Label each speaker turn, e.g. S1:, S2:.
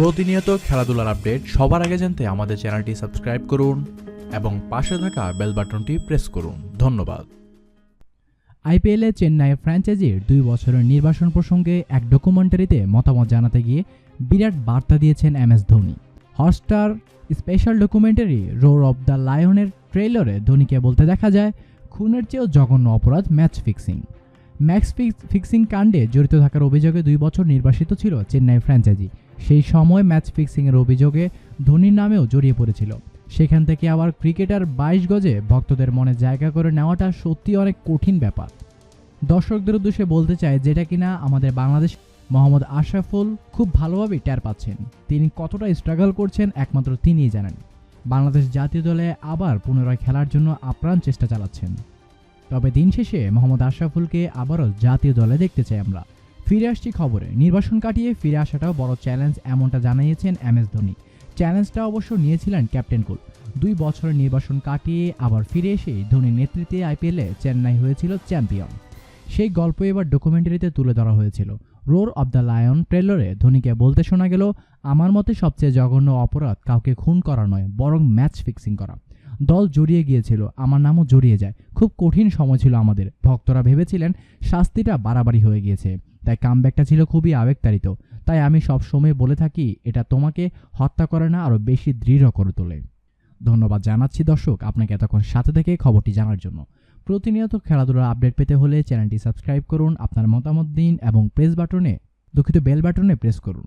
S1: প্রতিনিয়ত খেলাধুলার আপডেট সবার আগে জানতে আমাদের চ্যানেলটি সাবস্ক্রাইব করুন এবং পাশে থাকা বেল বাটনটি প্রেস করুন। ধন্যবাদ।
S2: আইপিএলে চেন্নাইয়ের ফ্র্যাঞ্চাইজির দুই বছরের নির্বাসন প্রসঙ্গে এক ডকুমেন্টারিতে মতামত জানাতে গিয়ে বিরাট বার্তা দিয়েছেন M S Dhoni. Hotstar special documentary roar of the লায়নের ট্রেলরে ধোনিকে বলতে দেখা যায়, খুনের চেয়েও জঘন্য অপরাধ ম্যাচ ফিক্সিং। ম্যাচ ফিক্সিং কাণ্ডে জড়িত থাকার অভিযোগে দুই বছর নির্বাসিত ছিল চেন্নাই ফ্র্যাঞ্চাইজি। সেই সময় ম্যাচ ফিক্সিংয়ের অভিযোগে ধোনির নামেও জড়িয়ে পড়েছিল। সেখান থেকে আবার ক্রিকেটার বাইশ গজে ভক্তদের মনে জায়গা করে নেওয়াটা সত্যি অনেক কঠিন ব্যাপার। দর্শকদের উদ্দেশ্যে বলতে চাই, যেটা কিনা আমাদের বাংলাদেশ মোহাম্মদ আশরাফুল খুব ভালোভাবেই টের পাচ্ছেন। তিনি কতটা স্ট্রাগল করছেন একমাত্র তিনিই জানেন। বাংলাদেশ জাতীয় দলে আবার পুনরায় খেলার জন্য আপ্রাণ চেষ্টা চালাচ্ছেন। তবে দিন শেষে মোহাম্মদ আশরাফুলকে আবারও জাতীয় দলে দেখতে চাই আমরা। ফিরে আসছি খবরে। নির্বাসন কাটিয়ে ফিরে আসাটাও বড় চ্যালেঞ্জ এমনটা জানিয়েছেন এম এস ধোনি। চ্যালেঞ্জটা অবশ্য নিয়েছিলেন ক্যাপ্টেন কুল। দুই বছরের নির্বাসন কাটিয়ে আবার ফিরে এসে ধোনির নেতৃত্বে আইপিএলে চেন্নাই হয়েছিল চ্যাম্পিয়ন সেই গল্প এবার ডকুমেন্টারিতে তুলে ধরা হয়েছিল। রোর অব দ্য লায়ন ট্রেলরে ধোনিকে বলতে শোনা গেল, আমার মতে সবচেয়ে জঘন্য অপরাধ কাউকে খুন করা নয়, বরং ম্যাচ ফিক্সিং করা। দল জড়িয়ে গিয়েছিল, আমার নামও জড়িয়ে যায়। খুব কঠিন সময় ছিল আমাদের। ভক্তরা ভেবেছিলেন শাস্তিটা বাড়াবাড়ি হয়ে গিয়েছে। তাই কামব্যাকটা ছিল খুবই আবেগতাড়িত। তাই আমি সব সময় বলে থাকি, এটা তোমাকে হত্যা করে না আরও বেশি দৃঢ় করে তোলে। ধন্যবাদ জানাচ্ছি দর্শক, আপনাকে এতক্ষণ সাথে থেকে খবরটি জানার জন্য। প্রতিনিয়ত খেলাধুলার আপডেট পেতে হলে চ্যানেলটি সাবস্ক্রাইব করুন, আপনার মতামত দিন এবং প্রেস বাটনে দুঃখিত বেল বাটনে প্রেস করুন।